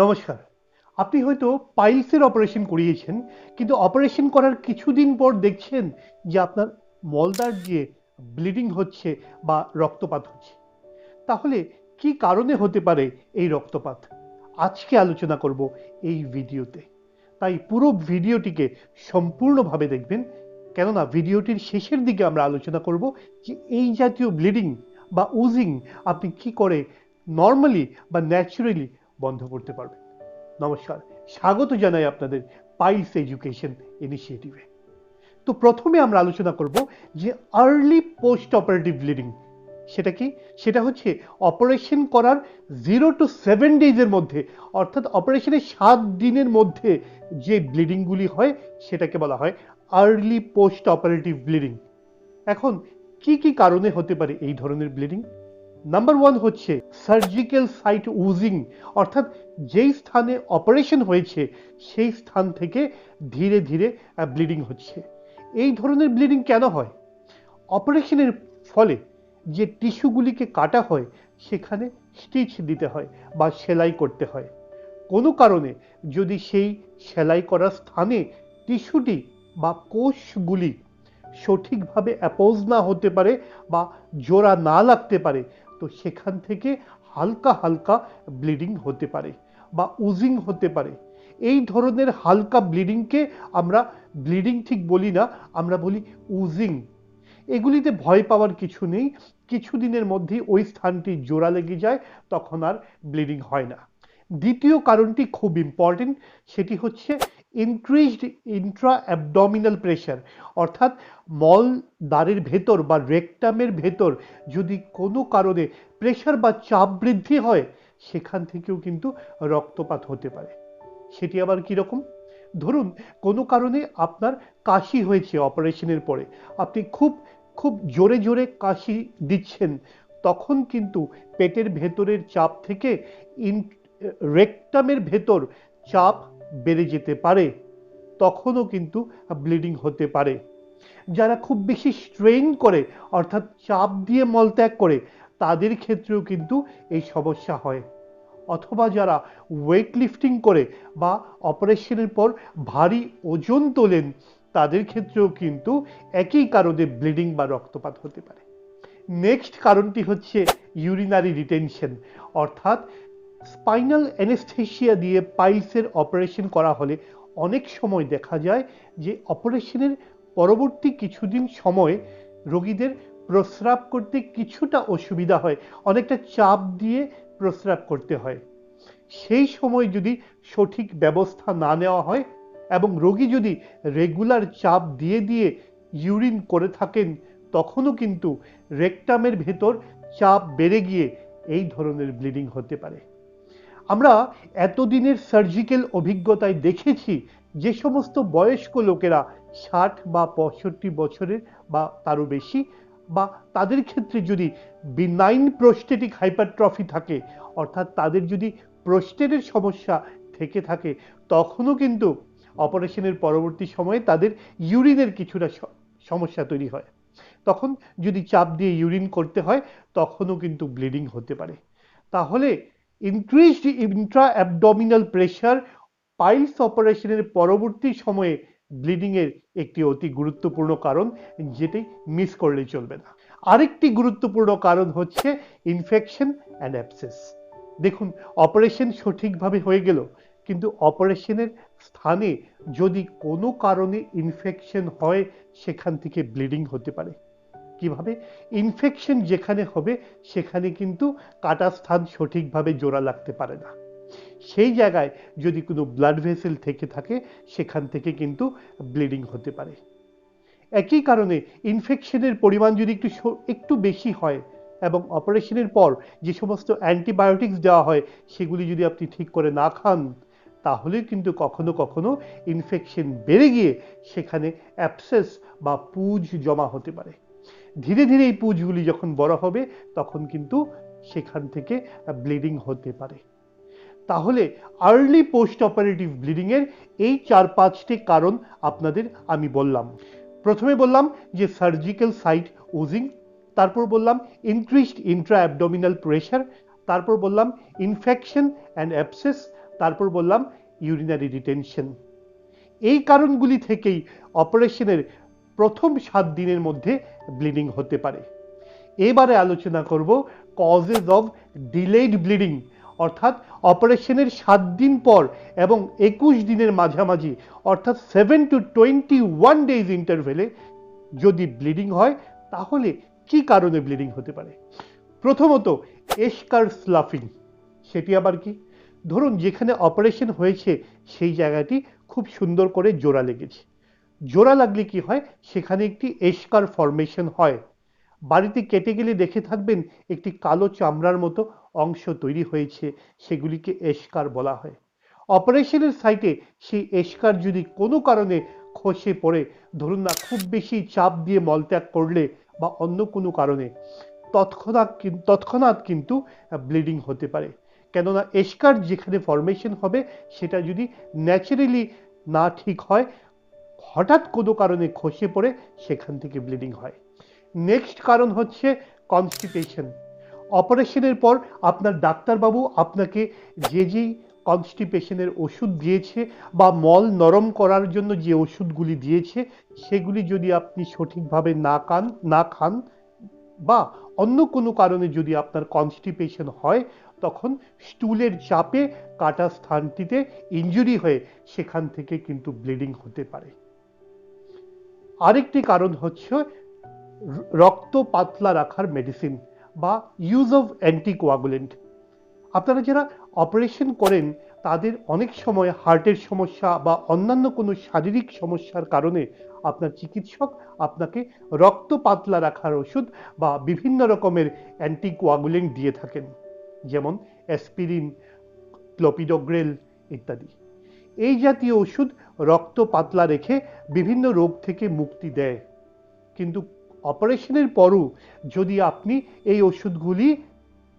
নমস্কার। আপনি হয়তো পাইলসের অপারেশন করিয়েছেন, কিন্তু অপারেশন করার কিছুদিন পর দেখছেন যে আপনার মলদার যে ব্লিডিং হচ্ছে বা রক্তপাত হচ্ছে। তাহলে কি কারণে হতে পারে এই রক্তপাত? আজকে আলোচনা করব এই ভিডিওতে। তাই পুরো ভিডিওটিকে সম্পূর্ণভাবে দেখবেন, কেননা ভিডিওটির শেষের দিকে আমরা আলোচনা করব যে এই জাতীয় ব্লিডিং বা উজিং আপনি কি করে নর্মালি বা ন্যাচারালি বন্ধ করতে পারবেন নমস্কার, স্বাগত জানাই আপনাদের পাইলস এডুকেশন ইনিশিয়েটিভে তো প্রথমে আমরা আলোচনা করব যে আর্লি পোস্ট অপারেটিভ ব্লিডিং সেটা কি? সেটা হচ্ছে অপারেশন করার জিরো টু সেভেন ডেজের মধ্যে, অর্থাৎ অপারেশনের সাত দিনের মধ্যে যে ব্লিডিংগুলি হয়, সেটাকে বলা হয় আর্লি পোস্ট অপারেটিভ ব্লিডিং এখন কি কি কারণে হতে পারে এই ধরনের ব্লিডিং নাম্বার ওয়ান হচ্ছে সার্জিক্যাল সাইট উজিং অর্থাৎ যেই স্থানে অপারেশন হয়েছে, সেই স্থান থেকে ধীরে ধীরে ব্লিডিং হচ্ছে। এই ধরনের ব্লিডিং কেন হয়? অপারেশনের ফলে যে টিস্যুগুলিকে কাটা হয়, সেখানে স্টিচ দিতে হয় বা সেলাই করতে হয়। কোনো কারণে যদি সেই সেলাই করার স্থানে টিস্যুটি বা কোষগুলি সঠিকভাবে অ্যাপোজ না হতে পারে বা জোড়া না লাগতে পারে তো সেখান থেকে হালকা হালকা ব্লিডিং হতে পারে বা উজিং হতে পারে। এই ধরনের হালকা ব্লিডিংকে আমরা ব্লিডিং ঠিক বলি না, আমরা বলি উজিং এগুলিতে ভয় পাওয়ার কিছু নেই কিছুদিনের মধ্যেই ওই স্থানটি জোড়া লেগে যায়, তখন আর ব্লিডিং হয় না। দ্বিতীয় কারণটি খুব ইম্পর্টেন্ট, সেটি হচ্ছে ইনক্রিজড ইন্ট্রা অ্যাবডমিনাল প্রেশার অর্থাৎ মল দ্বারের ভেতর বা রেকটামের ভেতর যদি কোনো কারণে প্রেশার বা চাপ বৃদ্ধি হয়, সেখান থেকেও কিন্তু রক্তপাত হতে পারে। সেটি আবার কীরকম? ধরুন, কোনো কারণে আপনার কাশি হয়েছে অপারেশনের পরে। আপনি খুব খুব জোরে জোরে কাশি দিচ্ছেন, তখন কিন্তু পেটের ভেতরের চাপ থেকে ইন রেকটামের ভেতর চাপ বেড়ে যেতে পারে, তখনও কিন্তু ব্লিডিং হতে পারে। যারা খুব বেশি স্ট্রেইন করে, অর্থাৎ চাপ দিয়ে মলত্যাগ করে, তাদের ক্ষেত্রেও কিন্তু এই সমস্যা হয়। অথবা যারা ওয়েট লিফটিং করে বা অপারেশনের পর ভারী ওজন তোলেন, তাদের ক্ষেত্রেও কিন্তু একই কারণে ব্লিডিং বা রক্তপাত হতে পারে। নেক্সট কারণটি হচ্ছে ইউরিনারি রিটেনশন, অর্থাৎ স্পাইনাল অ্যানেস্থেশিয়া দিয়ে পাইলসের অপারেশন করা হলে অনেক সময় দেখা যায় যে অপারেশনের পরবর্তী কিছুদিন সময় রোগীদের প্রস্রাব করতে কিছুটা অসুবিধা হয়, অনেকটা চাপ দিয়ে প্রস্রাব করতে হয়। সেই সময় যদি সঠিক ব্যবস্থা না নেওয়া হয় এবং রোগী যদি রেগুলার চাপ দিয়ে দিয়ে ইউরিন করে থাকেন, তখনও কিন্তু রেকটামের ভেতর চাপ বেড়ে গিয়ে এই ধরনের ব্লিডিং হতে পারে। আমরা এতদিনের সার্জিক্যাল অভিজ্ঞতায় দেখেছি যে সমস্ত বয়স্ক লোকেরা ষাট বা পঁয়ষট্টি বছরের বা তারও বেশি বা তাদের ক্ষেত্রে যদি বিনাইন প্রোস্টেটিক হাইপারট্রফি থাকে, অর্থাৎ তাদের যদি প্রোস্টেটের সমস্যা থেকে থাকে, তখনও কিন্তু অপারেশনের পরবর্তী সময়ে তাদের ইউরিনের কিছুটা সমস্যা তৈরি হয়। তখন যদি চাপ দিয়ে ইউরিন করতে হয়, তখনও কিন্তু ব্লিডিং হতে পারে। তাহলে increased intra abdominal pressure piles অপারেশনের পরবর্তী সময়ে ব্লিডিংয়ের একটি অতি গুরুত্বপূর্ণ কারণ, যেটি মিস করলে চলবে না। আরেকটি গুরুত্বপূর্ণ কারণ হচ্ছে ইনফেকশন অ্যান্ড অ্যাপসেস দেখুন অপারেশন সঠিকভাবে হয়ে গেল, কিন্তু অপারেশনের স্থানে যদি কোনো কারণে ইনফেকশন হয়, সেখান থেকে ব্লিডিং হতে পারে। কীভাবে ইনফেকশন যেখানে হবে, সেখানে কিন্তু কাটা স্থান সঠিকভাবে জোড়া লাগতে পারে না। সেই জায়গায় যদি কোনো ব্লাড ভেসেল থেকে থাকে, সেখান থেকে কিন্তু ব্লিডিং হতে পারে। একই কারণে ইনফেকশনের পরিমাণ যদি একটু একটু বেশি হয় এবং অপারেশনের পর যে সমস্ত অ্যান্টিবায়োটিক্স দেওয়া হয়, সেগুলি যদি আপনি ঠিক করে না খান, তাহলে কিন্তু কখনো কখনো ইনফেকশন বেড়ে গিয়ে সেখানে অ্যাপসেস বা পুজ জমা হতে পারে। ধীরে ধীরে এই পুজগুলি যখন বড় হবে, তখন কিন্তু সেখান থেকে ব্লিডিং হতে পারে। তাহলে আর্লি পোস্ট অপারেটিভ ব্লিডিংয়ের এই চার পাঁচটি কারণ আপনাদের আমি বললাম। প্রথমে বললাম যে সার্জিক্যাল সাইট উজিং তারপর বললাম ইনক্রিজড ইন্ট্রা অ্যাবডোমিনাল প্রেশার তারপর বললাম ইনফেকশন অ্যান্ড অ্যাপসেস তারপর বললাম ইউরিনারি রিটেনশন এই কারণগুলি থেকেই অপারেশনের প্রথম সাত দিনের মধ্যে ব্লিডিং হতে পারে। এবারে আলোচনা করব কজেস অফ ডিলেড ব্লিডিং অর্থাৎ অপারেশনের সাত দিন পর এবং একুশ দিনের মাঝামাঝি, অর্থাৎ seven to twenty one days ইন্টারভেলে যদি ব্লিডিং হয়, তাহলে কি কারণে ব্লিডিং হতে পারে? প্রথমত এসকার স্লাফিং সেটি আবার কি? ধরুন, যেখানে অপারেশন হয়েছে, সেই জায়গাটি খুব সুন্দর করে জোড়া লেগেছে। জোড়া লাগলে কি হয়? সেখানে একটি এসকার ফরমেশন হয়। বাড়িতে কেটে গেলে দেখে থাকবেন একটি কালো চামড়ার মতো অংশ তৈরি হয়েছে, সেগুলিকে এসকার বলা হয়। অপারেশনের সাইটে সেই এসকার যদি কোনো কারণে খসে পড়ে, ধরুন না খুব বেশি চাপ দিয়ে মলত্যাগ করলে বা অন্য কোনো কারণে, তৎক্ষণাৎ তৎক্ষণাৎ কিন্তু ব্লিডিং হতে পারে। কেননা এসকার যেখানে ফরমেশন হবে, সেটা যদি ন্যাচারালি না ঠিক হয় হঠাৎ কোনো কারণে খসে পড়ে সেখান থেকে ব্লিডিং হয়। নেক্সট কারণ হচ্ছে কনস্টিপেশন অপারেশনের পর আপনার ডাক্তারবাবু আপনাকে যে যেই কনস্টিপেশনের ওষুধ দিয়েছে বা মল নরম করার জন্য যে ওষুধগুলি দিয়েছে, সেগুলি যদি আপনি সঠিকভাবে না কান, না খান বা অন্য কোনো কারণে যদি আপনার কনস্টিপেশন হয়, তখন স্টুলের চাপে কাটা স্থানটিতে ইনজুরি হয়ে সেখান থেকে কিন্তু ব্লিডিং হতে পারে। আরেকটি কারণ হচ্ছে রক্ত পাতলা রাখার মেডিসিন বা ইউজ অফ অ্যান্টিকোয়াগুলেন্ট আপনারা যারা অপারেশন করেন, তাদের অনেক সময় হার্টের সমস্যা বা অন্যান্য কোনো শারীরিক সমস্যার কারণে আপনার চিকিৎসক আপনাকে রক্ত পাতলা রাখার ওষুধ বা বিভিন্ন রকমের অ্যান্টিকোয়াগুলেন্ট দিয়ে থাকেন। যেমন অ্যাসপিরিন ক্লোপিডোগ্রেল ইত্যাদি। এই জাতীয় ওষুধ রক্ত পাতলা রেখে বিভিন্ন রোগ থেকে মুক্তি দেয়। কিন্তু অপারেশনের পরও যদি আপনি এই ওষুধগুলি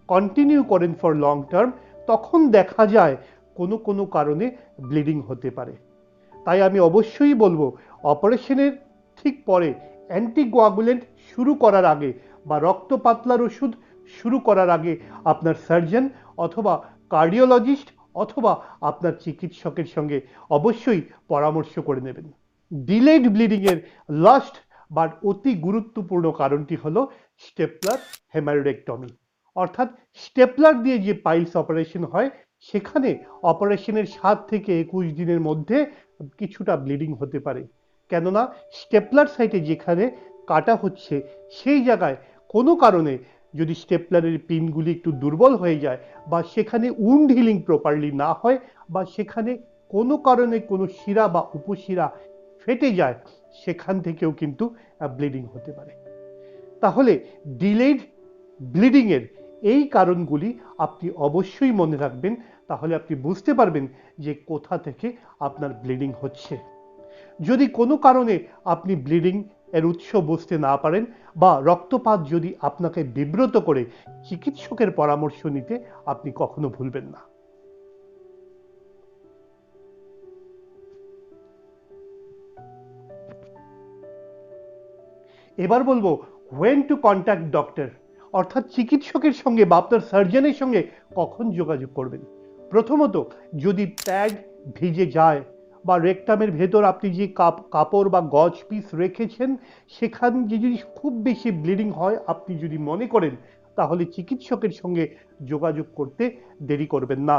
কন্টিনিউ করেন ফর লং টার্ম তখন দেখা যায় কোনো কোনো কারণে ব্লিডিং হতে পারে। তাই আমি অবশ্যই বলব, অপারেশনের ঠিক পরে অ্যান্টিকোয়াগুলেন্ট শুরু করার আগে বা রক্ত পাতলার ওষুধ শুরু করার আগে আপনার সার্জন অথবা কার্ডিওলজিস্ট অথবা আপনার চিকিৎসকের সঙ্গে অবশ্যই পরামর্শ করে নেবেন। ডিলেড ব্লিডিংয়ের লাস্ট বাট অতি গুরুত্বপূর্ণ কারণটি হল স্টেপলার হেমারোডেক্টমি অর্থাৎ স্টেপলার দিয়ে যে পাইলস অপারেশন হয়, সেখানে অপারেশনের সাত থেকে একুশ দিনের মধ্যে কিছুটা ব্লিডিং হতে পারে। কেননা, স্টেপলার সাইটে যেখানে কাটা হচ্ছে, সেই জায়গায় কোনো কারণে যদি স্টেপলারের পিনগুলি একটু দুর্বল হয়ে যায় বা সেখানে উন্ড হিলিং প্রপারলি না হয় বা সেখানে কোনো কারণে কোনো শিরা বা উপশিরা ফেটে যায়, সেখান থেকেও কিন্তু ব্লিডিং হতে পারে। তাহলে ডিলেড ব্লিডিংয়ের এই কারণগুলি আপনি অবশ্যই মনে রাখবেন, তাহলে আপনি বুঝতে পারবেন যে কোথা থেকে আপনার ব্লিডিং হচ্ছে। যদি কোনো কারণে আপনি ব্লিডিং এর উৎস বুঝতে না পারেন বা রক্তপাত যদি আপনাকে বিব্রত করে, চিকিৎসকের পরামর্শ নিতে আপনি কখনো ভুলবেন না। এবার বলব হোয়েন টু কন্ট্যাক্ট ডক্টর অর্থাৎ চিকিৎসকের সঙ্গে বা আপনার সার্জনের সঙ্গে কখন যোগাযোগ করবেন। প্রথমত, যদি প্যাড ভিজে যায় বা রেকটামের ভেতর আপনি যে কাপ, কাপড় বা গজ পিস রেখেছেন, সেখান যে যদি খুব বেশি ব্লিডিং হয়, আপনি যদি মনে করেন, তাহলে চিকিৎসকের সঙ্গে যোগাযোগ করতে দেরি করবেন না।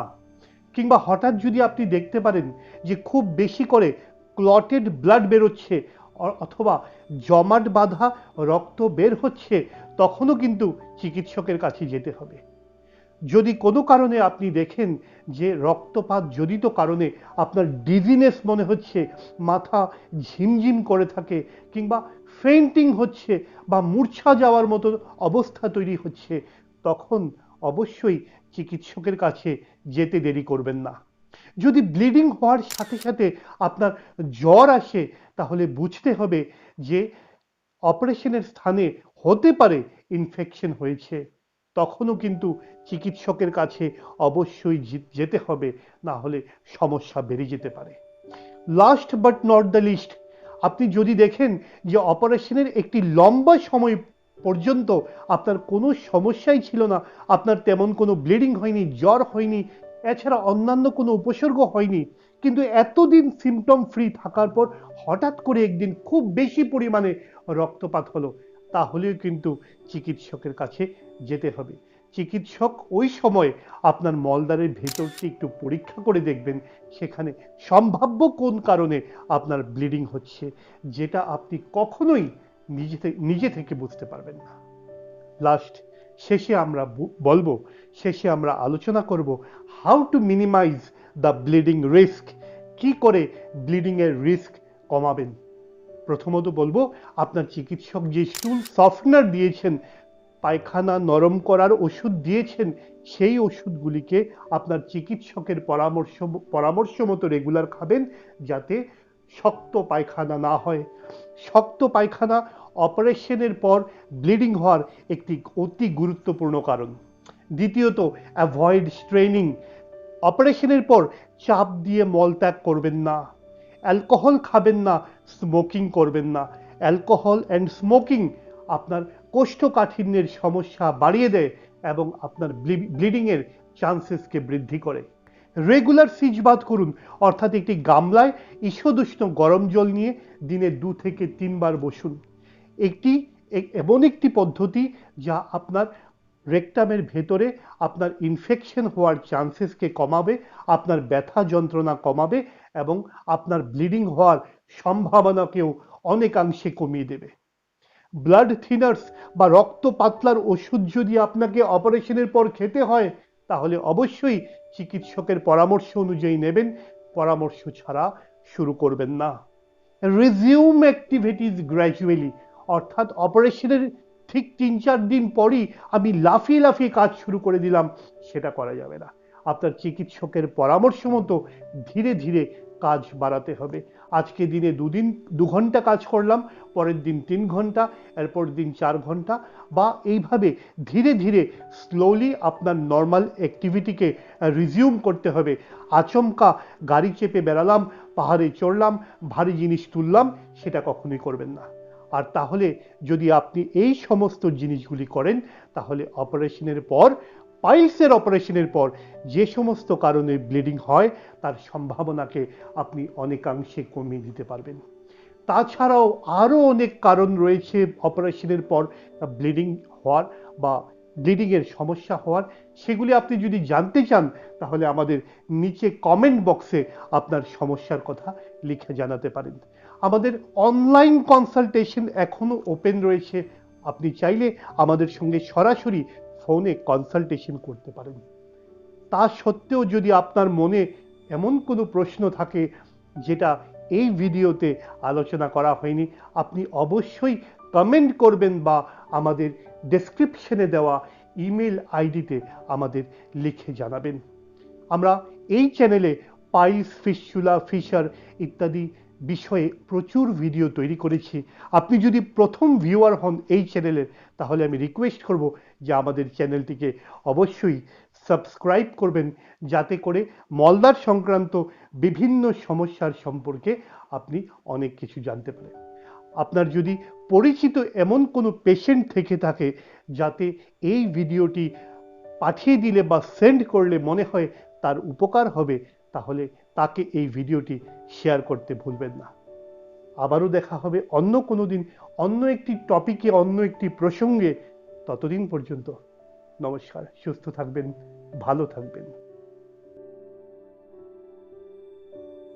কিংবা হঠাৎ যদি আপনি দেখতে পারেন যে খুব বেশি করে ক্লটেড ব্লাড বেরোচ্ছে অথবা জমাট বাঁধা রক্ত বের হচ্ছে, তখনও কিন্তু চিকিৎসকের কাছে যেতে হবে। যদি কোনো কারণে আপনি দেখেন যে রক্তপাত জনিত কারণে আপনার ডিজিনেস মনে হচ্ছে, মাথা ঝিমঝিম করে থাকে কিংবা ফেন্টিং হচ্ছে বা মূর্ছা যাওয়ার মতো অবস্থা তৈরি হচ্ছে, তখন অবশ্যই চিকিৎসকের কাছে যেতে দেরি করবেন না। যদি ব্লিডিং হওয়ার সাথে সাথে আপনার জ্বর আসে, তাহলে বুঝতে হবে যে অপারেশনের স্থানে হতে পারে ইনফেকশন হয়েছে। তখনও কিন্তু চিকিৎসকের কাছে অবশ্যই যেতে হবে, না হলে সমস্যা বেড়ে যেতে পারে। Last but not the least আপনি যদি দেখেন যে অপারেশনের একটি লম্বা সময় পর্যন্ত আপনার কোনো সমস্যাই ছিল না, আপনার তেমন কোনো ব্লিডিং হয়নি, জ্বর হয়নি, এছাড়া অন্যান্য কোনো উপসর্গ হয়নি, কিন্তু এতদিন সিমটম ফ্রি থাকার পর হঠাৎ করে একদিন খুব বেশি পরিমাণে রক্তপাত হলো। তাহলেও কিন্তু চিকিৎসকের কাছে যেতে হবে। চিকিৎসক ওই সময় আপনার মলদারের ভেতরটি একটু পরীক্ষা করে দেখবেন, সেখানে সম্ভাব্য কোন কারণে আপনার ব্লিডিং হচ্ছে, যেটা আপনি কখনোই নিজে থেকে নিজে থেকে বুঝতে পারবেন না। লাস্ট, শেষে আমরা বলব, শেষে আমরা আলোচনা করব how to minimise the bleeding risk, কি করে ব্লিডিংয়ের রিস্ক কমাবেন। প্রথমত বলব, আপনার চিকিৎসক যে স্টুল সফটনার দিয়েছেন, পায়খানা নরম করার ওষুধ দিয়েছেন, সেই ওষুধগুলিকে আপনার চিকিৎসকের পরামর্শ পরামর্শ মতো রেগুলার খাবেন যাতে শক্ত পায়খানা না হয়। শক্ত পায়খানা অপারেশনের পর ব্লিডিং হওয়ার একটি অতি গুরুত্বপূর্ণ কারণ। দ্বিতীয়ত অ্যাভয়েড স্ট্রেনিং অপারেশনের পর চাপ দিয়ে মলত্যাগ করবেন না। অ্যালকোহল খাবেন না, স্মোকিং করবেন না। অ্যালকোহল অ্যান্ড স্মোকিং আপনার কোষ্ঠকাঠিন্যের সমস্যা বাড়িয়ে দেয় এবং আপনার ব্লিডিংয়ের চান্সেসকে বৃদ্ধি করে। রেগুলার সিজবাদ করুন, অর্থাৎ একটি গামলায় ঈষদুষ্ণ গরম জল নিয়ে দিনে দু থেকে তিনবার বসুন। একটি এমন একটি পদ্ধতি যা আপনার রেকটামের ভেতরে আপনার ইনফেকশন হওয়ার চান্সেসকে কমাবে, আপনার ব্যথা যন্ত্রণা কমাবে এবং আপনার ব্লিডিং হওয়ার সম্ভাবনাকেও অনেকাংশে কমিয়ে দেবে। ব্লাড থিনার্স বা রক্ত পাতলার ওষুধ যদি আপনাকে অপারেশনের পর খেতে হয়, তাহলে অবশ্যই চিকিৎসকের পরামর্শ অনুযায়ী নেবেন। পরামর্শ ছাড়া শুরু করবেন না। রিজিউম অ্যাক্টিভিটিস গ্র্যাজুয়ালি, অর্থাৎ অপারেশনের ঠিক তিন চার দিন পরই আমি লাফিয়ে লাফিয়ে কাজ শুরু করে দিলাম, সেটা করা যাবে না। আপনার চিকিৎসকের পরামর্শ মতো ধীরে ধীরে কাজ বাড়াতে হবে। আজকে দিনে দুদিন, দু ঘণ্টা কাজ করলাম, পরের দিন তিন ঘণ্টা, এরপর দিন চার ঘণ্টা বা এইভাবে ধীরে ধীরে স্লোলি আপনার নর্মাল অ্যাক্টিভিটিকে রিজিউম করতে হবে। আচমকা গাড়ি চেপে বেড়ালাম, পাহাড়ে চড়লাম, ভারী জিনিস তুললাম, সেটা কখনোই করবেন না। আর তাহলে যদি আপনি এই সমস্ত জিনিসগুলি করেন, তাহলে অপারেশনের পর পাইলসের অপারেশনের পর যে সমস্ত কারণে ব্লিডিং হয়, তার সম্ভাবনাকে আপনি অনেকাংশে কমিয়ে দিতে পারবেন। তাছাড়াও আরও অনেক কারণ রয়েছে অপারেশনের পর ব্লিডিং হওয়ার বা ব্লিডিংয়ের সমস্যা হওয়ার। সেগুলি আপনি যদি জানতে চান, তাহলে আমাদের নিচে কমেন্ট বক্সে আপনার সমস্যার কথা লিখে জানাতে পারেন। আমাদের অনলাইন কনসালটেশন এখনও ওপেন রয়েছে। আপনি চাইলে আমাদের সঙ্গে সরাসরি ফোনে কনসালটেশন করতে পারেন। তা সত্ত্বেও যদি আপনার মনে এমন কোনো প্রশ্ন থাকে যেটা এই ভিডিওতে আলোচনা করা হয়নি, আপনি অবশ্যই কমেন্ট করবেন বা আমাদের ডেসক্রিপশনে দেওয়া ইমেল আইডিতে আমাদের লিখে জানাবেন। আমরা এই চ্যানেলে পাইলস ফিস্চুলা ফিশার ইত্যাদি বিষয়ে প্রচুর ভিডিও তৈরি করেছি। আপনি যদি প্রথম ভিউয়ার হন এই চ্যানেলের তাহলে আমি রিকোয়েস্ট করব যে আমাদের চ্যানেলটিকে অবশ্যই সাবস্ক্রাইব করবেন, যাতে করে মলদার সংক্রান্ত বিভিন্ন সমস্যার সম্পর্কে আপনি অনেক কিছু জানতে পারেন। আপনার যদি পরিচিত এমন কোনো পেশেন্ট থেকে থাকে, যাতে এই ভিডিওটি পাঠিয়ে দিলে বা সেন্ড করলে মনে হয় তার উপকার হবে, তাহলে তাকে এই ভিডিওটি শেয়ার করতে ভুলবেন না। আবারও দেখা হবে অন্য কোনো দিন, অন্য একটি টপিকে, অন্য একটি প্রসঙ্গে। ততদিন পর্যন্ত নমস্কার, সুস্থ থাকবেন, ভালো থাকবেন।